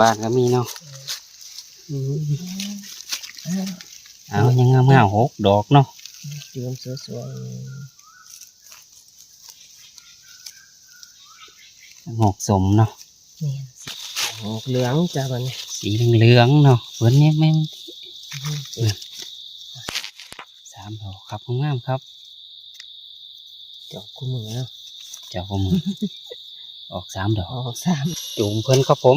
บ้านก็มีเนาะอืมอ้าวเอายังงามงามๆหกดอกเนาะจูมสวยหกสมเนาะๆนี่สิหกเหลืองจ้ะบัดนี้สีเหลืองๆเนาะเพิ่นนี่แม่นอืมสามดอกครับงามๆครับจอกคู่มือเนาะเจ้าพ่อมือออกสามดอกออกสามจูงเพิ่นครับผม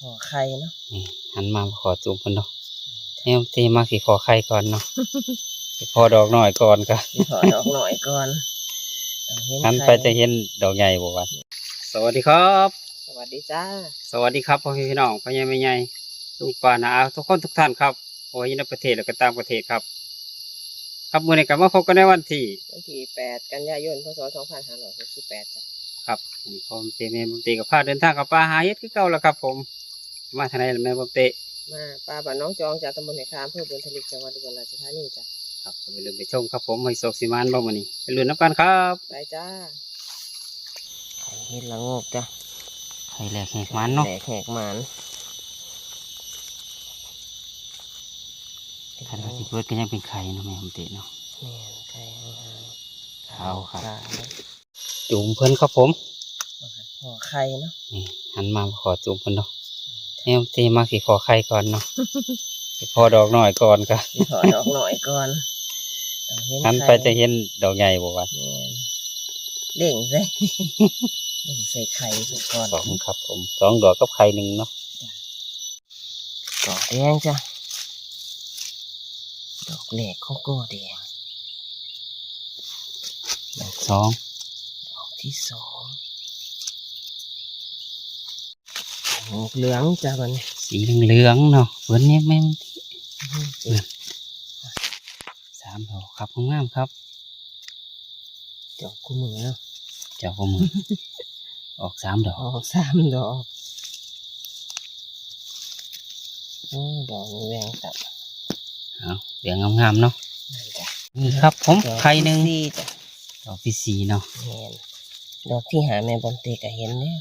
ห่อไข่เนาะนี่หันมาขอจูงเพิ่นเนาะแนวตีมาสิขอไข่ก่อนเนาะสิขอดอกหน่อยก่อนก็สิถอดออกหน่อยก่อนต้องเห็หันไปข่จะเห็นดอกใหญ่บ่วะสวัสดีครับ สวัสดีจ้า สวัสดีครับพ่อพี่น้องพ่อใหญ่แม่ใหญ่ลูกป้านาอาทุกคนทุกท่านครับโอ้ยในประเทศและก็ต่างประเทศครับครับมื่อนี้กลับมาพบกันในวันที่วันที่แปดกันยายน พศสองพันห้าร้อยหกสิบแปดจ้ะ ครับวันนี้ผมเตแม่บุญเตกับพาเดินทางกับป้าหาเฮ็ดคือเก่าแล้วครับ ผม มาทางไหนล่ะแม่บุญเตมาปลาบ้านน้องจองจากตำบลไหคามอำเภอบุญทลิกจังหวัดอุบลราชธานีจ้ะครับก็ไปเริ่มไปชมครับผมให้โศกสิมานบ่มื้อนี้ไปลุ้นน้ำกันครับไปจ้าไข่เห็ดละโงกจ้ะไข่แหลกแหกมันเนาะแหลกแหกหมันคันว่าสิเปิดก็ยังเป็นไข่เนาะแม่บุญเตเนาะแม่นไข่ห่างขาวครับขาว จูงเพิ่นครับผมห่อไข่เนาะนี่หันมาขอจูงเพิ่นเนาะแนวตีมาสิขอไข่ก่อนเนาะสิขอดอกหน่อยก่อนก็สิถอดออกหน่อยก่อนต้องเห็นหันไปไข่จะเห็นดอกใหญ่บ่วะแม่นเล่งใส่เล่งใส่ไข่ซะก่อนสองครับ ผมสองดอกกับไข่หนึ่งเนาะดอกแดงจ้ะดอกแหลกของโก้แดงดอกสองดอก ที่สองดอกเหลืองจ้ะมันสีเหลืองๆเนาะเพิ่นนี่แม่นสามดอกครับงามๆครับดอกคู่มือเนาะเจ้าพ่อมือ ออกสามดอก ออกสามดอกโอ้ดอกนี้แหวงตัดเอาเหลืองงามๆเนาะนั่นจ้ะนี่ครับผมดอกไข่หนึ่งที่สี่จ้ะดอกที่สี่เนาะเห็น ดอกที่หาแม่บอลเตก็เห็นเนี่ย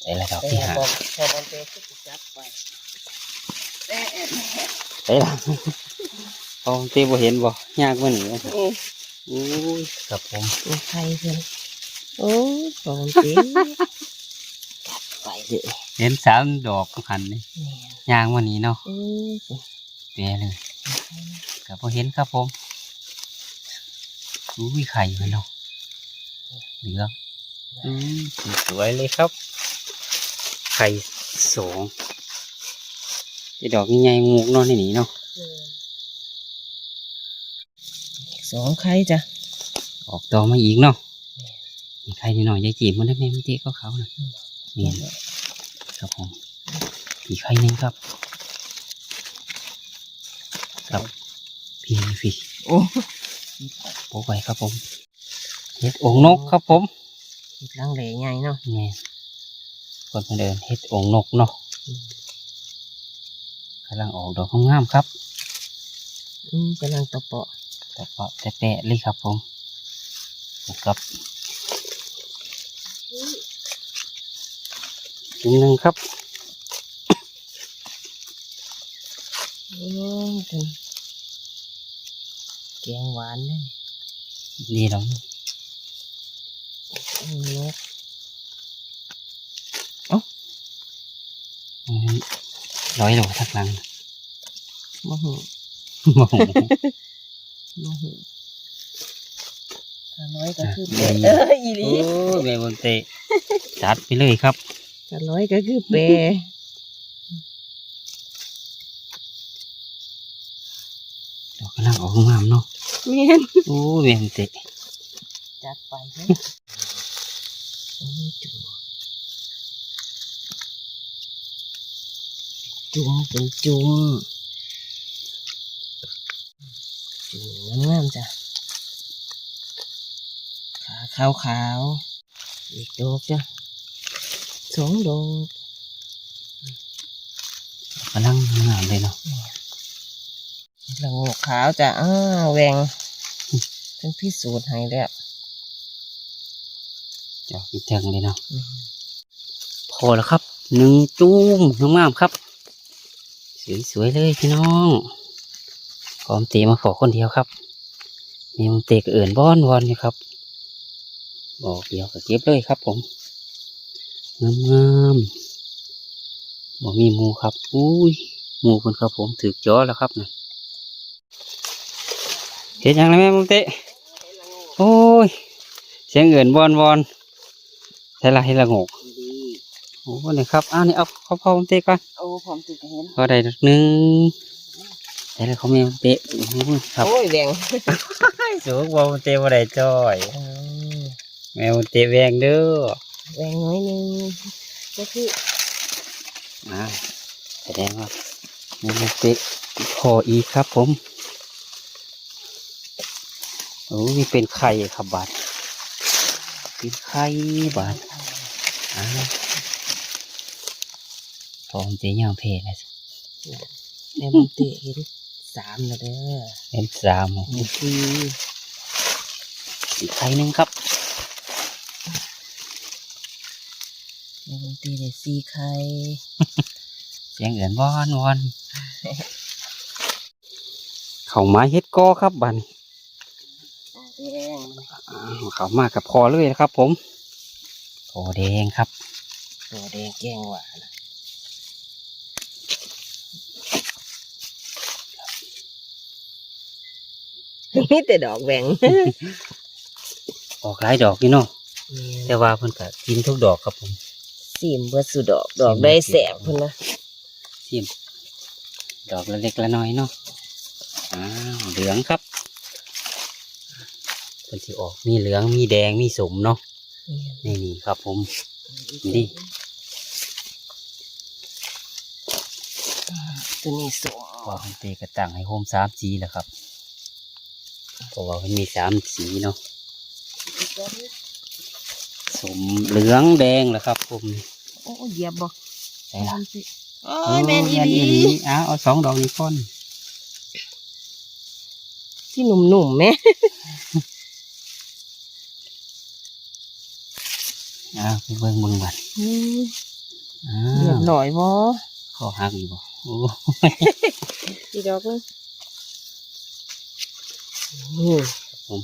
ใส่ละดอกที่ห้าพอบอลเตก็จะจับไปแอะแอะแอะใส่ละพอตีบ่เห็นบ่ยากมื้อนี้อืออู้ยครับผมมีใครเพิ่นโอ้ยบอลเตจับไปเลยเห็นสามดอกหันนี่แม่นยางวันนี้เนาะเอ้ยเตะเลยก็บ่เห็นครับผมอู้ยไข่มันเนาะ เหลืองอืมสวยเลยครับ ไข่สองที่ดอกใหญ่ๆงูกเนาะนี่นี่เนาะสองไข่จ้ะ ออกต่อมาอีกเนาะมีไข่นิดหน่อยยายจีบมันได้ไหมมันเตะเขาเขาๆนะนี่ครับผมอีกไข่หนึงครับ ครับพี่พี่โอ้โป๊ไปครับผม เห็ดองค์นกครับผมเห็ดลังเหลใหญ่เนาะนี่คนมาเดินเห็ดองค์นกเนาะกำลังออกดอกงามๆครับอืมกำลังตะเปาะแต่เปาะแต่แปะเลยครับผมกับจุงหนึ่งครับโอ้ยเป็นแกงหวานเนี่ยดีแล้วอืม นกอืมร้อยโลทักหลังมะหูโอ้โหมะหูถ้าร้อยก็คืออะเปรดีเอออีหลีโอ้แม่บนเตะจัดไปเลยครับถ้าร้อยก็คือเปรดอกกำลังออกงามเนาะเมียนโอ้แม่บนเตะจัดไปเนอะโอ้ย จุ่มจุ่มเป็นจุ่มจุ่มงามๆจ้ะขาขาวขาวอีกดอกจ้ะสองดอกกำลังงามเลยเนาะหละโงกขาวจ้ะอ้าแหวงเพิ่นพิสูจน์ให้แล้ว จอกอีเทิงเลยเนาะพอแล้วครับหนึ่งจุ้มงามๆครับ สวยๆเลยพี่น้องพร้อมเตะมาขอคนเดียวครับมีมันเตะกบเอื่นบ้อนวอนอยู่ครับ บอกเดียวก็เก็บเลยครับ ผมงามๆบอกมีหมูครับอุ้ยหมูคนครับผมถือจ้อแล้วครับนะเห็นยังไงแม่มุมเตะโอ้ยเสียงเอื่นวอนวอน ใช่ละให้ละงกดีโอ้เนี่ยครับอ้าวนี่เอาเขาพอมุมเตะก่อนโอ้พร้อมติดกันเห็นก็ได้หนึ่งแต่แล้วเขาไม่มุมเตะครับโอ้ยแหวงสูงบอมุมเตะบ่ได้จ้อยอ่าแมวมุมเตะแวงเด้อแหวงน้อยหนึงก็คืออ่าแสดงว่าแมวมุมเตะพออีกครับผมโอ้มีเป็นไข่ครับบาด เป็นไข่บาดอ่าพอมุมเตะย่างเพลเลยแม่มุมเตะเห็นสามแล้วเด้อเป็นสามนี่คืออีกไข่หนึ่งครับแม่มุมเตะได้สี่ไข่เสียงเอื่นวอนวอน เขาไม้เฮ็ดกอครับบัดน แดงอ้าวเขามากับพอเลยนะครับ ผมโอแดงครับตัวแดงแกงหวานนี่แต่ดอกแหวงออกหลายดอกนี่เนาะแต่ว่าเพิ่นก็กินทุกดอกครับผมสีมเบิดสุดดอกดอกได้แสบพุ่นนะซิมดอกละเล็กละน้อยเนาะอ้าวเหลืองครับ เพิ่นสิออก มีเหลือง มีแดง มีสมเนาะ นี่นี่ครับผมดีตัวนี้สมว่าผมเตกระตั้งให้โฮมสามสีแหล้วครับเพราะว่ามันมีสามสีเนาะ สมเหลืองแดงแหละครับผม โอ้เหยียบบ่ใช่ละโอ้ยแม่นอีโแม่นหลีอ้าวเอาสองดอกนี้ก่อนที่หนุ่มๆแม่ อ้าวไปเบิ่งเบิ่งบัดอืมอ้าเรียวบร้อยบ่ข้อหักอยู่บ่โอ้อีดอกนึงอืมผม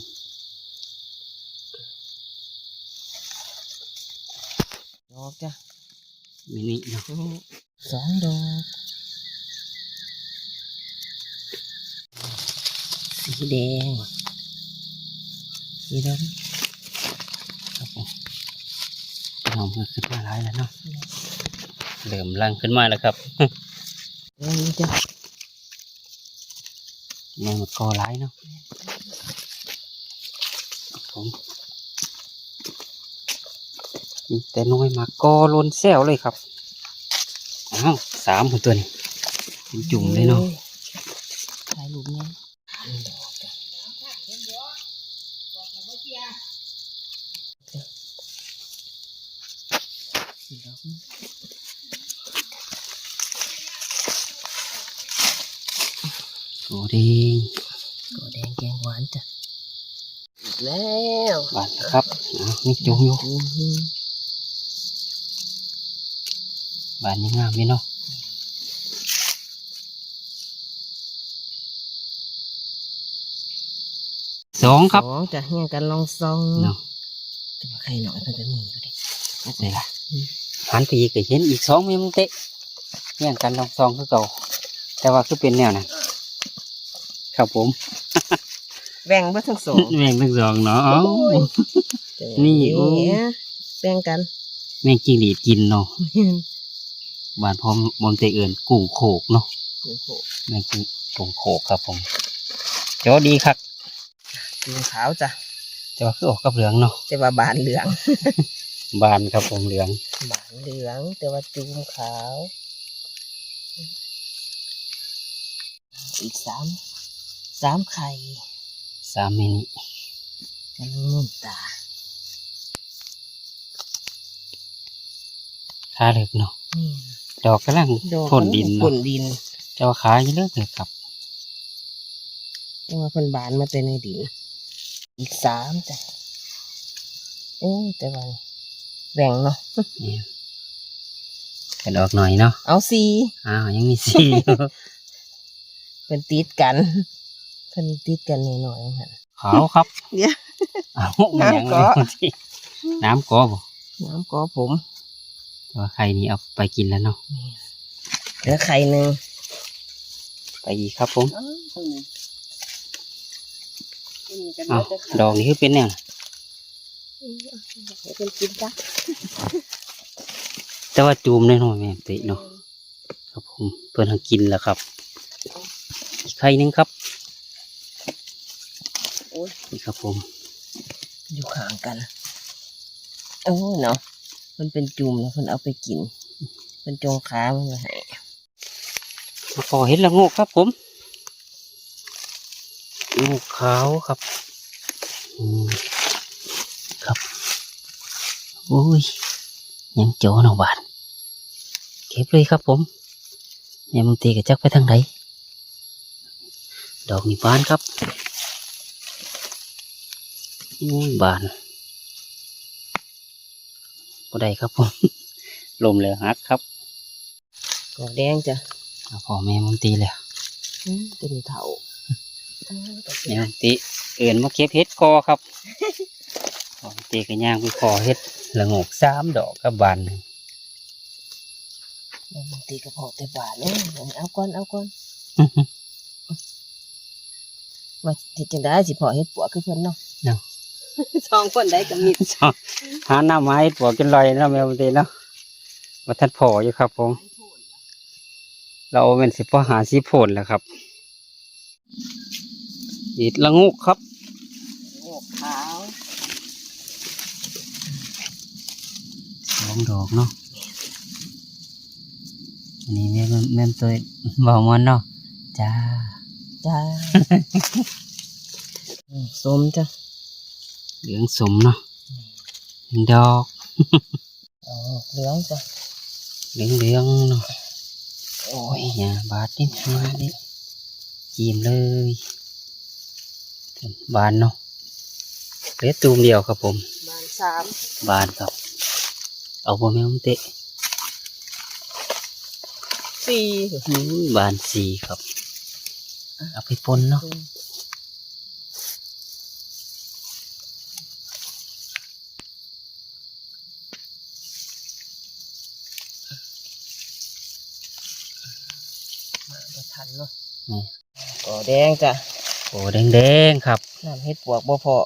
ดอกจ้ะมินิเนาะอืมสองดอกสีแดงสีดอกครับผม น้องมันขึ้นมาหลายแล้วเนาะเริ่มลังขึ้นมาแล้วครับนี่จ้ะแมงมันกอหลายเนาะครับผมมีแต่น้อยมากอล้นแซวเลยครับอ้าวสามคนตัวนี้เป็นจุ่มเลยเนาะถ่ายรูปเนี่ยดอกจ้ะสีดอกนี่ โอ้แดง ตัวแดงแกงหวานจ้ะอีกแล้ว บาดนะ ครับอ้าวมีจุ่มอยู่อือหือบานนี้งามเลยเนาะสองครับสองจะเฮียงกันลองซองเนาะแต่ว่าใครหน่อยเพิ่นก็มีอยู่เด็กนี่ล่ะหันไปอีกก็เห็นอีกสองเมมเตะเรียงกันลองซองคือเก่าแต่ว่าคือเป็นแนวนั้นครับผม แบ่งเบ่ทั้งสองแมงทั้งสองเนาะโอ้ย นี่นี่โอ้ แบ่งกันแมงจิ้งหรีดกินเนาะบ้านพร้อมบนเตเอื่นกุ้งโขกเนาะโอ้โหแมงจิ้งกุ้งโขกครับผมโจดีครับสีขาวจ้ะแต่ว่าคือออกกับเหลืองเนาะแต่ว่าบานเหลือง บานครับผมเหลืองบานเหลือง แต่ว่าจุ่มขาว อีกสามสามไข่ สามมินิกันนุ่มตาขาเหล็กเนาะนี่ดอกกำลังดอกพ่นดินพ่เนาะนดินแต่ว่าขายังเลิกเลยครับแต่ว่าเพิ่นบานมาแต่ในดินอีกสามจ้ะโอ้ยแต่ว่าแบ่งเนาะนี่กระดอกหน่อยเนาะเอาสีอ้าวยังมีสี่อยู่เป็นติดกัน เพิ่นติดกันนิดหน่อยๆค่ะขาวครับเดี๋ยวเอามันยังน้ำไงเกาะที่น้ำกอบ่น้ำก็ผมแต่ว่าใครนี่เอาไปกินแล้วเนาะเหลือไข่หนึ่งไปอีกครับผมอ้าวดอกนี่คือเป็นแนวเป็นกินจ้ะแต่ว่าจูมแน่นอนแม่เตะเนาะครับผมเพื่อนทางกินแล้วครับอีกไข่หนึงครับโอ้ย นี่ครับผม อยู่ข้างกันโอ้ยเนาะมันเป็นจุ่มแล้วเพิ่นเอาไปกินเป็นจงขามันมาให้มาขอเห็ดละโงกครับผมลูกขาวครับอืมครับ โอ้ย ยังโจหนอบานเก็บเลยครับผมเนี่ยมึงตีกับจักไปทางไหนดอกนี่บานครับอุ้ย บานบ่ได้ครับผมลมเลยฮักครับกอกแดงจ้ะเอาพ่อแม่มึงตีเลยอืมเป็นเถาเออแต่เสีเนี่ยยติเอื่นมาเก็บเห็ดกอครับพอตีกันย่างไปขอเห็ดละโงกสามดอกกับบานหนึ่งแม่บางทีก็พอแต่บาทเนี่ยเอาก่อนเอาก่อนว่าที่จังได้สิพอเฮ็ดปัวคือเพิ่นเนาะเนาะ สองคนได้กับมิดหาหน้าไม้ปวกกินลอยเนาะแมวตีเนาะมาทัดพออยู่ครับผม เราเป็นสิพ่อหาสีโผลแหล้วครับอีดละงูกครับโอ้ขาวสองดอกเนาะอันนี้แม่นแม่นตัวเบามันเนาะจ้าจ้าอืมส้มจ้ะ เหลืองสมเนาะหนึ่งดอกอ๋อเหลืองจ้ะเหลืองเหลืองๆเนาะโอ้โอ้ยยอย่าบาดนิดบาดนิดจีมเลยบานเนาะเหลือตูมเดียวครับผม บานสามบานครับ เอาบ่แม่ผมเตะสี่อื้อบานสี่ครับ เอาไปปนเนาะ มาบ่ทันเนาะนี่ก็แดงจ้ะโอ้แดงแดงๆครับน้ำเฮ็ดปวกบ่พอ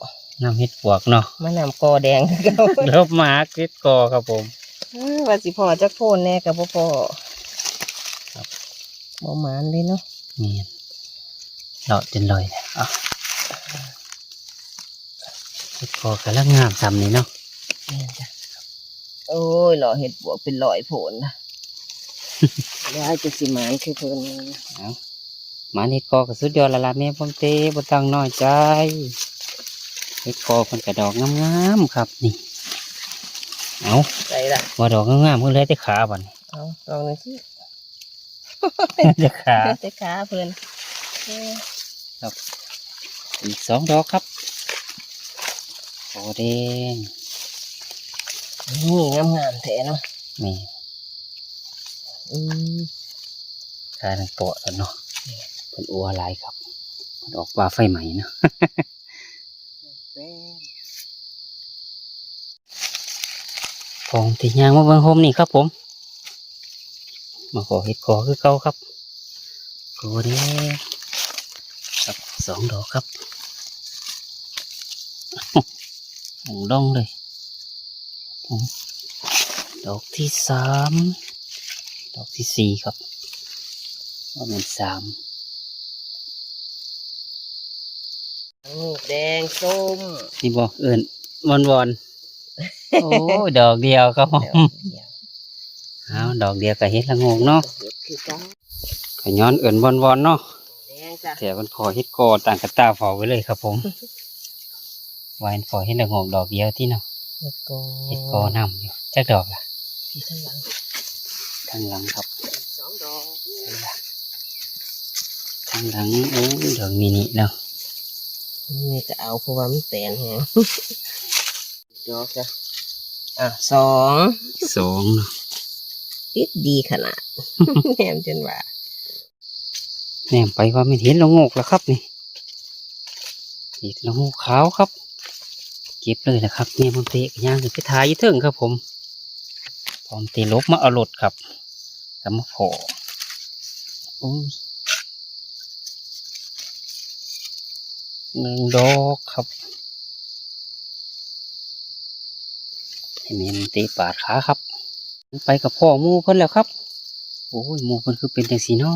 น้ำเห็ดปวกเนาะมะนำกอแดงคือเก่าเริ่มมาเก็ดกอครับผมเออว่าสิพอจักโพนแน่กับบ่พอครับบ่หมานเลยเนาะนี่เลาะจนลอยเลยเอะเห็ดกอกำลังงามซ้ำนี่เนาะแม่นจ้ะโอ้ยหล่อเห็ดบวกเป็นร้อยโผลนะ ได้จะสิหมานคือเพิ่นเอาหมาเห็ดกอกับสุดยอดและละแม่ผมเตะบ่ต้องน้อยใจเห็ดกอมันกระดอกงามๆครับนี่เอาใจละว่าดอกงามๆเพิ่งเลยแต่ขาบ่นเอาลองหน่อยสิแต่ขาแต่ขาเพิ่นเอออีกสองดอกครับโอ้แดงนี่งามๆแท้เนาะนี่ อืมขาทั้งตัวแล้วเนาะเป็นอัวหลายครับเป็นออกปลาไฟใหม่เนาะแป้งของที่ยางมาเบิ่งโฮมนี่ครับผม มาขอเห็ดกอคือเก่าครับโอ้แดงครับสองดอกครับหงดองเลยผมดอกที่สาม ดอกที่สี่ครับว่าเป็นสามลูกแดงส้มนี่บอกเอื่นวอนวอนๆโอ้ยดอกเดียวครับผเดี๋ยวมเดี๋ยวเอาดอกเดียวก็เฮ็ดละโงงเนาะเห็ดคือกันก็ย้อนเอื่นวอนวอนๆเนาะแดงจ้ะแต่มันพอเฮ็ดกอต่างกับตาเฝ้าไว้เลยครับผมวายพอเฮ็ดละโงงดอกเดียวที่เนาะเห็ดกอเฮ็ดกอนำอยู่จักดอกล่ะที่ข้างหลัง ข้างหลังครับสองดอกข้างหลังโอ้ยดอกมินิเนาะนี่จะเอาเพราะว่ามันแตนแฮงดอกจ้ะอะสองสองเนาะติดดีขนาดแหมจนว่าแหนมไปว่าไม่เห็นละโงกแล้วครับนี่อีกละโงกขาวครับ เก็บเลยนะครับเนี่ยมันเตะย่างขึ้นไปทายอยี่เทิงครับผม พร้อมตะลบมาเอารถครับแล้วมาพออุ้ยหนึ่งดอกครับให้ม่มันตะปาดขาครับ ไปกับพ่อหมูเพิ่นแล้วครับ โอ้ยหมูเพิ่นคือเป็นจังสีน้อ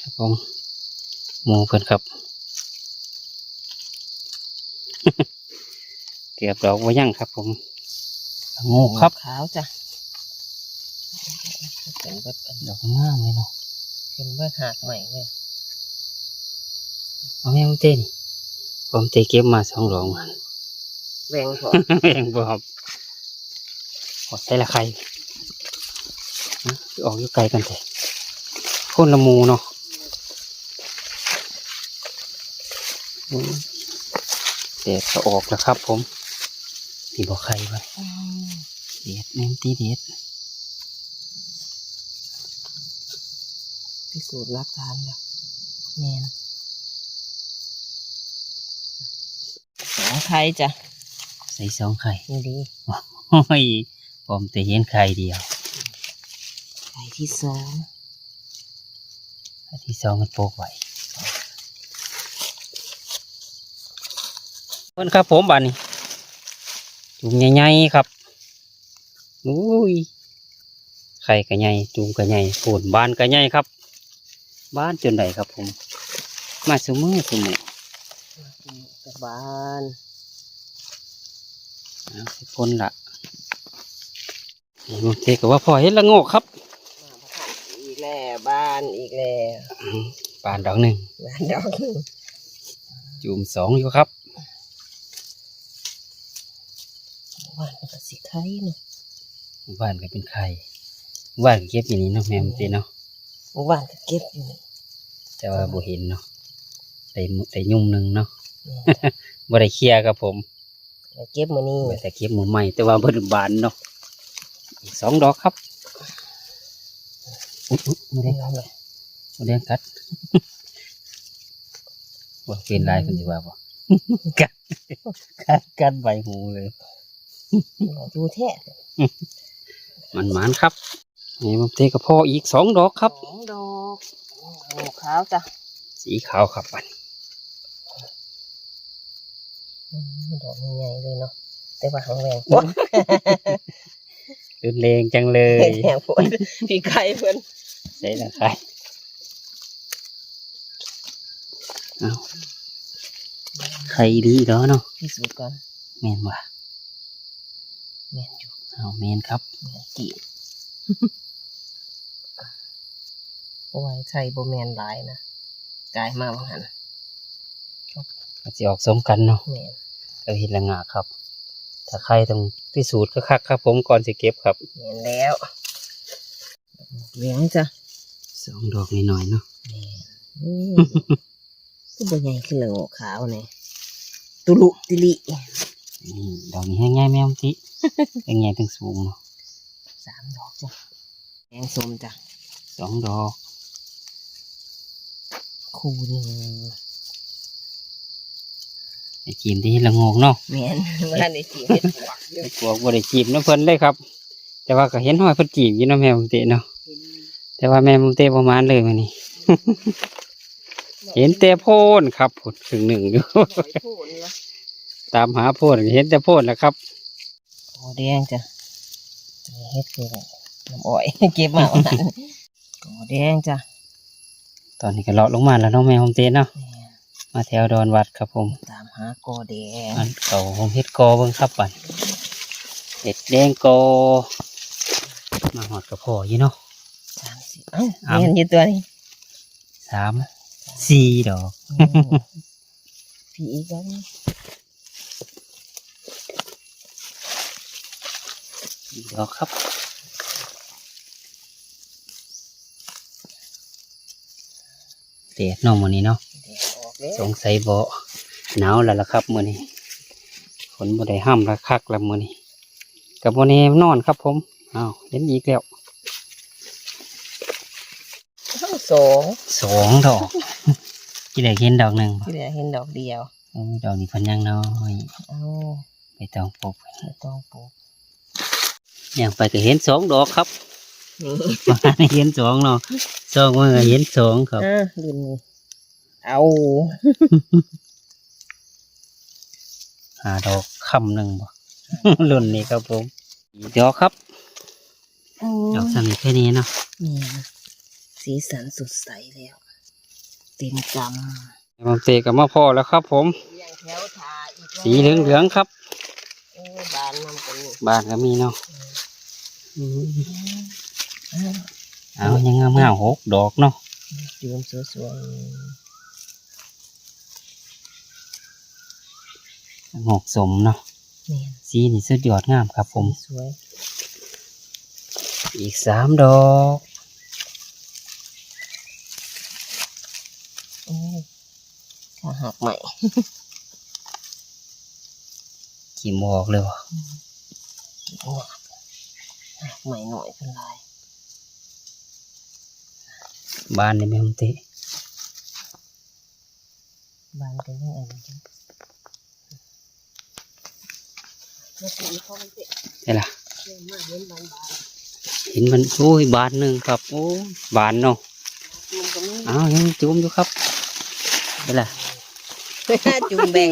ครับผมหมูเพิ่นครับ เกือบดอกไว่ายั่งครับผม งูครับขาวจ้ะเป็นเบิดอันดอกงามเลยเนาะเป็นเบิดหากใหม่เลยเอาแม่ผมเต้นผมเตะเก็บมาสองดอกมันแหวงพอแม่งบครับขอใส่ละใครนะออกอยู่ไกลกันเถอะคนละหมูเนาะโอ้ยเด็ดก็ออกแล้วครับผม นี่บอกใครไว้เด็ดแม่งตีเด็ดพิสูจน์รักทานแล้วแมนสองไข่จ้ะ ใส่สองไข่นี่ดีโอ้ยผมแต่เห็นไข่เดียว ไข่ที่สองอันที่สองมันโปกไว้เพิ่นครับผมบานนี้ จุ่มใหญ่ๆครับอุ้ยไข่กระใหญ่จุ่มกระใหญ่ปูนบานกระใหญ่ครับ บ้านจนไดครับผม มาสมือสมือกับบานเอาสิพ้นละนี่มันเทกับว่าพอเห็นละโงกครับมาพระขันอีกแล้วบ้านอีกแล้วอืมปานดอกหนึ่งบ้านดอกหนึ่งจุ่มสองอยู่ครับ บ้านมันก็สิไข่เนาะบ้านก็เป็นไข่บ้านก็เก็บอย่างนี้เนาะแม่มันเตเนาะบ้านก็เก็บอยู่นี่แต่ว่าบ่เห็นเนาะได้มุได้ยุ่มหนึ่งเนาะแม่นบ่ได้เคลียร์ครับผมจ้ะเก็บมานี่ไว้แต่เก็บหมูใหม่แต่ว่าเพิ่นบานเนาะอีกสองดอกครับอุ๊ยอุ๊ยไม่ได้ครับไม่ได้กัดว่าเป็นลายคนสิว่าบ่กัดกัดกัดใบหูเลย ดูแท้มันหมานครับนี่มันเทกับพ่ออีกสองดอกครับสองดอกโอ้ขาวจ้ะสีขาวครับอันอืมดอกใหญ่ๆเลยเนาะแต่ว่าหางแหวงปวดรุนแรงจังเลยแหงปวดพี่ไก่เพิ่นใส่ละใครเอาใครดีเนาะเนาะพิสูจน์ก่อนแมนว่ะ แม่นอยู่เอาแมนครับแม่นจีโอ้ยไข่บ่แมนหลายนะกลายมาว่าหันก็จะออกสมกันเนาะแม่นเราเห็นละงาครับ ถ้าใครต้องพิสูจน์ก็คักครับ ผมก่อนจะเก็บครับแม่นแล้วเหลืองจ้ะสองดอกหน่อยๆเนาะแม่นอืมคือบ่ใหญ่ขึ้นเลยโง่ขาวเนี่ยตุลุติลินี่ ดอกนี้ให้ง่ายแม่มติเป็นไงถึงสูงเนาะสามดอกจ้ะแกงส้มจ้ะสองดอก คู่หนึ่งไอ้จีมที่ละโงงเนาะแม่นว่าในจีเห็ดปวกอยู่ไอ้พวกบ่ได้จีบน้ำเพิ่นเลยครับ แต่ว่าก็เห็นห้อยเพิ่นจีบอยู่เนาะแม่ผมเตะเนาะแต่ว่าแม่ผมเตะประมาณเลยมานี่เห็นแต่โพนครับผลครึ่งหนึ่งอยู่หอยโพนนะ ตามหาโพนก็เห็นแต่โพนแหล้วครับโอ้แดงจ้ะจะมีเฮ็ดคือน้ำอ้อยเก็บมาเอาหันโอ้แดงจ้ะตอนนี้ก็เลาะลงมาแล้วเน้องแม่ผมเตะเนาะแม่นมาแถวดอนวัดครับผมตามหากอแดงอันเก่าผมเฮ็ดกอเบิ่งครับบัดเห็ดแดงกอมาหอดกระพออยู่เนาะสามสิบเอ้าอ้าวแม่นอยู่ตัวนี้สามสี่ดอกอืมพี่อีกแล้วนี่ สี่ ดอกครับเดดเนาะมื้อนี้เนาะแดงออกแล้วสงสัยบ่หนาวแล้วล่ะครับมื้อนี้ฝนบ่ได้ห้ามละคักแล้วมื้อนี้กับบ่แน่นอนครับผมอ้าวเห็นอีกแล้วทั้งสองสองดอกที่ได้เห็นดอกหนึ่งบ่ที่เหลือเห็นดอกเดียวโอ้ดอกนี้เพันยังน้อยเอาไปต้องปลูกไม่ต้องปลูก อย่างไปก็เห็นสองดอกครับนี่มาเห็นสองเนาะสองมือก็เห็นสองครับอะรุ่นนี้เอาหาดอกคำหนึ่งบ่รุ่นนี้ครับผมอีกดอกครับดอกสามีแค่นี้เนาะนี่สีสันสดใสแล้วเต็มกบางเตกับมาพอแล้วครับ ผมำเรียงแถวทาอีกสีเหลืองๆครับโอ้ บานนำกันนี่บานก็มีเนาะอืมอ้าวเอายังงามงามหกดอกเนาะจูมสวยหกสมเนาะๆนี่สีนี่สุดยอดงามครับผมสวยอีกสามดอกโอ้ขาหักใหม่ กี่หมอกเลยวะหนักหักใหม่หน่อยเป็นไรบานนี่แม่ผมเตะบานกันยังไงจังแล้วสีเขามันเตะใช่ล่ะเยอะมากเล่นบานบานเห็นมันโอ้ยบานหนึ่งครับโอ้ยบานเนาะจูมก็มีอ้าวยังจุ่มอยู่ครับใช่ล่ะจูมแบ่ง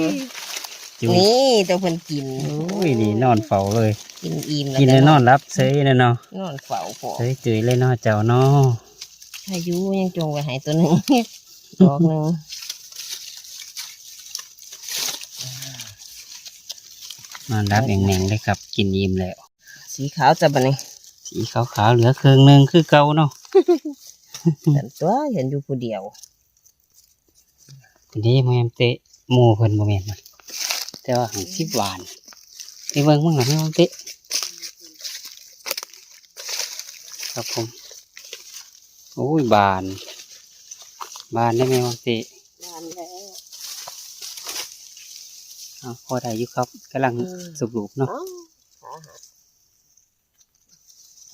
จุ่มนี่ตัวเพิ่นกิน โอ้ยนี่นอนเฝ้าเลย กินอิ่มแล้วกินแล้วนอนรับเซยเลยเนาะนอนเฝ้าพอเซยจุยเลยเนาะเจ้าเนาะอายุยังจงไว้ใหายตัวหนึ่งดอกหนึ่งนอนรับอย่างแหน่งเลยครับ กินอิ่มแล้ว สีขาวจะบันนี่สีขาวๆเหลือเครื่องหนึ่งคือเก่าเนาะแต่ตัวเห็นอยู่ผู้เดียวทีนี้แม่มเตะหมูเพิ่นบ่แม่นมัน แต่ว่าหังสิบหวานไปเบิ่งมึงหน่อยแม่มเตะครับผมโอ้ยบาน บานได้ไหมมเตะบานแล้วเอาพอได้อยู่ครับกำลังอืมสุกรูปเนาะขาหัก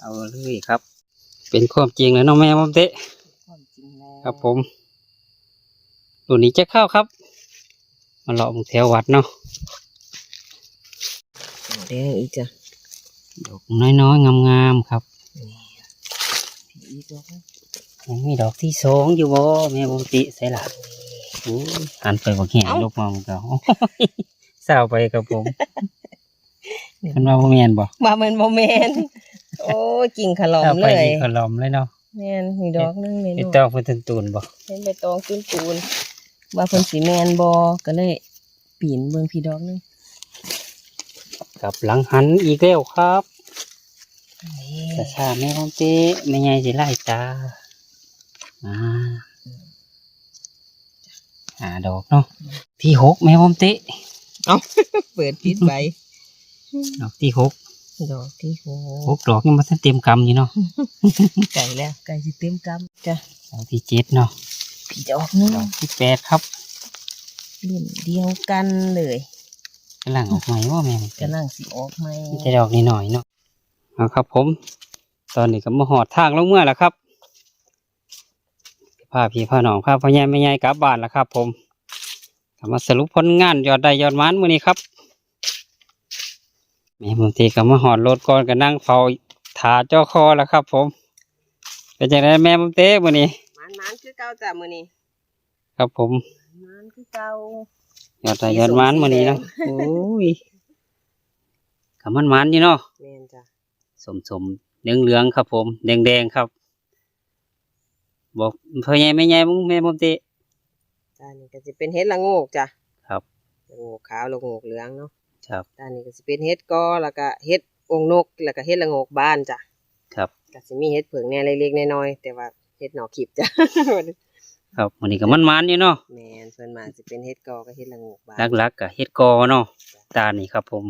เอาเลยครับ เป็นความจริงแล้วเนาะแม่มเตะความจริงแล้วครับผมตัวนี้จะเข้าครับ มาเลาะแถววัดเนาะแดงอีกจ้ะดอกน้อยๆงามๆครับอีกดอกนึงยังมีดอกที่สองอยู่บ่แม่ปกติใส่ละโอ้ยหันไปบอกแห่ลูกมามันก็โอ้ยเศร้าไปกับผมมันมาบ่แม่นบ่มาเหมือนโมเมนโอ้ยกิ่งขลอมเศร้าเลไปยนี่ขลอมเลยเนาะแม่นมีดอกนึงเลยไอ้เนาะตองเพิ่นตูนๆบ่เห็นใบตองตุ้นตูน ว่าเพิ่นสีแมนบอก็เลยปีนเบิ่งพี่ดอกนึงกลับหลังหันอีกแล้วครับนี่แต่ชาแม่ปกติแม่ใหญ่สิไล่ตาอ่าหาดอกเนาะที่หกแม่ปกติเปิดพิษใบดอกที่หกดอกที่โหหกดอกยังบ่ทันเต็มกำอยู่เนาะไก่แล้วไก่สิเต็มกำจ้ะดอกที่เจ็ดเนาะพี่ ดอกนึงดอกที่แปดครับรุ่นเดียวกันเลยกำลังออกใหม่ว่าแม่ปกติกำลังสิออกไหมมีแต่ดอกนิดหน่อยเนาะเอาครับ ผม ตอนนี้ก็มาหอดทางลงเมื่อแล้วครับพาพี่พาน้องพาพ่อใหญ่แม่ใหญ่กลับบ้านแล้วครับ ผมก็มาสรุปผลงานยอดได้ยอดมันมื้อนี้ครับแม่ผมตีก็มาหอดรถก่อนก็นั่งเฝ้าถาเจ้าคอแล้วครับ ผมเป็นจังไดแม่ผมเต้มื้อนี้ มันมันคือเก่าจ้ะมื้อนี้ครับผมมันคือเก่ายอดได้ยอดมันมื้อนี้เนาะโอ้ยก็มันมันอยู่เนาะแม่นจ้ะสมสมเหลืองเหลืองๆครับ ผม แดงแดงๆครับ บอกพ่อใหญ่แม่ใหญ่มึงแม่ผมเตะจ้านี่ก็สิเป็นเห็ดละโงกจ้ะครับละโงกขาวละโงกเหลืองเนาะครับด้านนี้ก็สิเป็นเห็ดกอแล้วก็เห็ดองค์นกแล้วก็เห็ดละโงกบ้านจ้ะครับก็สิมีเห็ดเผือกแหน่เล็กๆน้อยๆแต่ว่า เห็ดหน่อขีบจ้ะครับวันนี้ก็มันมันๆอยู่เนาะแม่นส่วนมากสิเป็นเห็ดกอกับเห็ดละโงกบ้านลักๆกับเฮ็ดกอเนาะตานี่ครับผม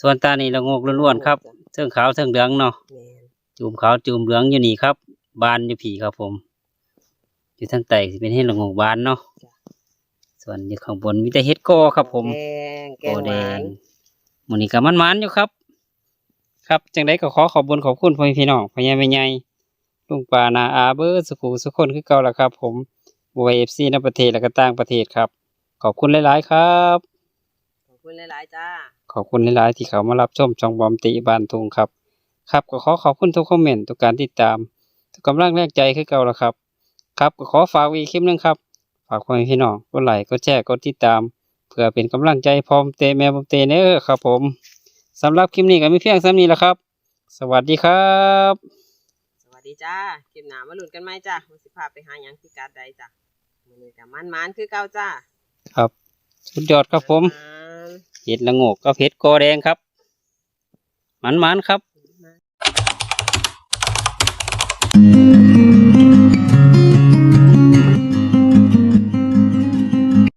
ส่วนตานี่ละโงกล้วนๆครับเทิงขาวเทิงเหลืองเนาะแม่นจูมขาวจูมเหลืองอยู่นี่ครับ บานอยู่ผีครับผม อยู่ทางใต้สิเป็นเฮ็ดละโงกบานเนาะส่วนอยู่ข้างบนมีแต่เฮ็ดกอครับ ผมแดงแกโองหแดวางนวันนี้ก็มันมันๆอยู่ครับขครับจังไดก็ขอขอบคุญขอบคุณพ่อแม่พี่น้องพ่อใหญ่แม่ใหญ่ ลุงป้านาอาเบอร์สุขุสุขคนคือเก่าละครับ ผมบวยเอฟซีในประเทศและก็ต่างประเทศครับ ขอบคุณหลาย ๆ ครับ ขอบคุณหลาย ๆ จ้า ขอบคุณหลาย ๆ ที่เขามารับชมช่องบอมตีบานทุงครับ ครับก็ขอขอบคุณทุกคอมเมนต์ทุกการติดตาม ทุกกำลังแรงใจคือเก่าละครับ ครับก็ขอฝากอีกคลิปหนึงครับ ฝากพ่อแม่พี่น้องกดไลค์กดแชร์กดติดตาม เพื่อเป็นกำลังใจพร้อมเตะแม่บอมเตเนอร์ครับ ผมสำหรับคลิปนี้ก็มีเพียงซ้ำนี้แหละครับ สวัสดีครับส วัสดีจ้าคลิปหน้ามาลุ้นกันไหมจ้าว่าสิพาไปหาหยังที่การใดจ้ามื้อนี้ก็มันๆคือเก่าจ้าครับ สุดยอดครับผมนเห็ดละโงกกับเห็ดกอแดงครับ มันๆครับ